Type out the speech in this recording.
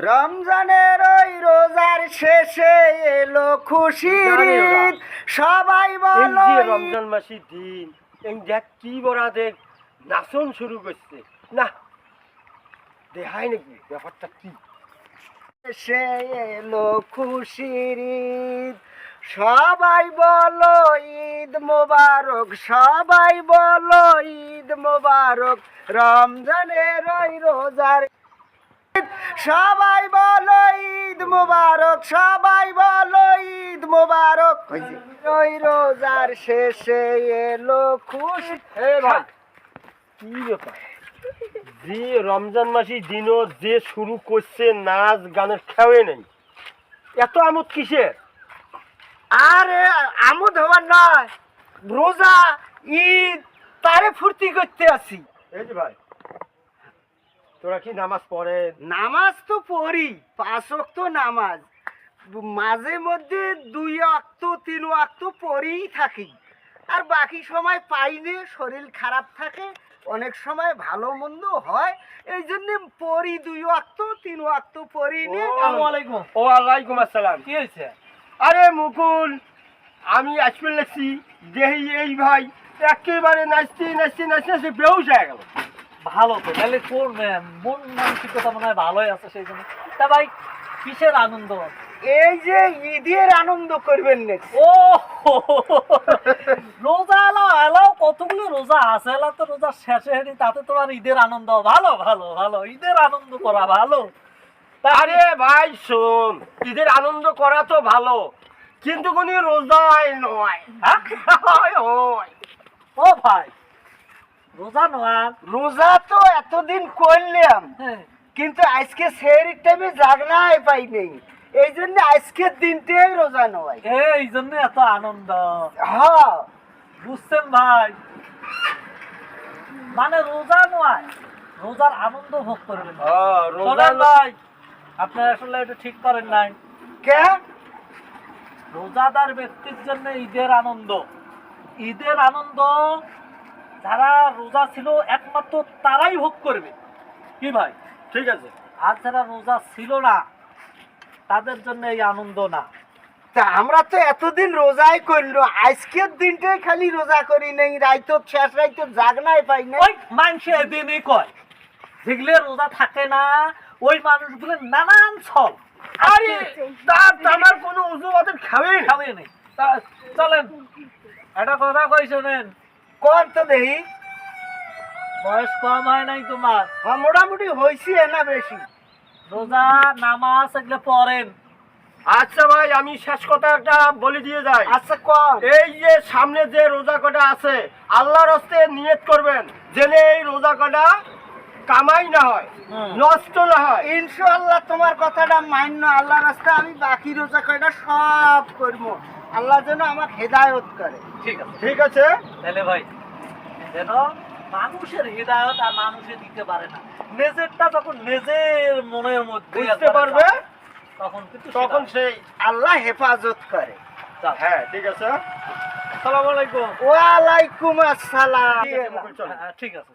রমজানের ওই রোজার শেষে এলো খুশির ঈদ। সবাই বলো। রমজান মাসের দিন এই দেখ কি বড়া দেখ নাচন শুরু করছে না দেখায় নাকি ব্যাপারটা কি সে এলো খুশির ঈদ সবাই বলো ঈদ মোবারক সবাই বলো ঈদ মোবারক রমজানের ওই রোজার। সবাই বলো ঈদ মোবারক সবাই বলো ঈদ মোবারক। ওই রোজার শেষে এলো খুশি। এ ভাই কি ব্যাপার? যে রমজান মাসের দিনও যে শুরু করছে নাচ গানের খেয়ে নেই। এত আমোদ কিসের? আরে আমোদ হবার নয়। রোজা ঈদ তারে ফুর্তি করতে আসি। এই যে ভাই তোরা কি নামাজ পড়ে? নামাজ তো পড়ি পাঁচ ওয়াক্ত নামাজ। মাঝে মধ্যে দুই ওয়াক্ত তিন ওয়াক্ত পড়েই থাকি। আর বাকি সময় পাইনে শরীর খারাপ থাকে অনেক সময় ভালো মন্দ হয় এই জন্য পড়ি দুই ওয়াক্ত তিন ওয়াক্ত পড়ি নে ও, ও আলাইকুম আসসালাম। কি হয়েছে? আরে মুকুল আমি আজকে লেখছি দেহি এই ভাই একেবারে নাচতে নাচতে নাচতে নাচতে বেউস হয়ে গেল। ভালো তো তাহলে তোর মন মানসিকতা মনে হয় ভালোই আছে সেই জন্য। তা ভাই কিসের আনন্দ? এই যে ঈদের আনন্দ করবেন ও। রোজা এলো এলো কতগুলো রোজা আছে এলা তো রোজা শেষে হেরি তাতে তোমার ঈদের আনন্দ ভালো ভালো ভালো ঈদের আনন্দ করা ভালো। তা আরে ভাই শোন ঈদের আনন্দ করা তো ভালো কিন্তু কোন রোজায় নয়। হয়। ও ভাই রোজা নয় রোজা তো এতদিন করলাম হ্যাঁ। কিন্তু আজকে সেহরির টাইমে জাগনাই পাই নেই। এই জন্য আজকের দিনটাই রোজা নয় এই জন্য এত আনন্দ। হ্যাঁ। বুঝছেন ভাই? মানে রোজা নয় রোজার আনন্দ ভোগ করবেন। হ্যাঁ, রোজা শোনেন ন- ভাই আপনি আসলে এটা ঠিক করেন নাই। কে? রোজাদার ব্যক্তির জন্য ঈদের আনন্দ। ঈদের আনন্দ যারা রোজা ছিল একমাত্র তারাই ভোগ করবে। কি ভাই? ঠিক আছে। আর যারা রোজা ছিল না তাদের জন্য এই আনন্দ না। তা আমরা তো এতদিন রোজাই করল আজকের দিনটাই খালি রোজা করি নেই রাইতো শেষ রাইতো জাগনাই পাই না ওই মানুষে এদিনই কয় যেগুলো রোজা থাকে না ওই মানুষগুলো নানান ছল। আরে তার আমার কোনো অজুহাতের খাবে? খাবে নেই চলেন একটা কথা কই শোনেন। কোন তো দেখি বয়স কম হয় নাই তোমার মোটামুটি হয়েছি না বেশি রোজা নামাজ এগুলো পড়েন আচ্ছা ভাই আমি শেষ কথা একটা বলে দিয়ে যাই। আচ্ছা কম এই যে সামনে যে রোজা কটা আছে আল্লাহর হস্তে নিয়ত করবেন। জেনে এই রোজা কটা কামাই না হয় নষ্ট না হয়। ইনশাআল্লাহ তোমার কথাটা মান্য আল্লাহ রাস্তা আমি বাকি রোজা কয়টা সব করব। আল্লাহ যেন আমাকে হেদায়ত করে। ঠিক আছে। ঠিক আছে? তাহলে ভাই যেন মানুষের হৃদয়ত আর মানুষে দিতে পারে না। নিজেরটা যখন নিজের মনের মধ্যে বুঝতে পারবে? তখন কিন্তু তখন সেই আল্লাহ হেফাজত করে। হ্যাঁ ঠিক আছে? আসসালামু আলাইকুম। ওয়ালাইকুম আসসালাম। মুকুল চলো। হ্যাঁ, ঠিক আছে।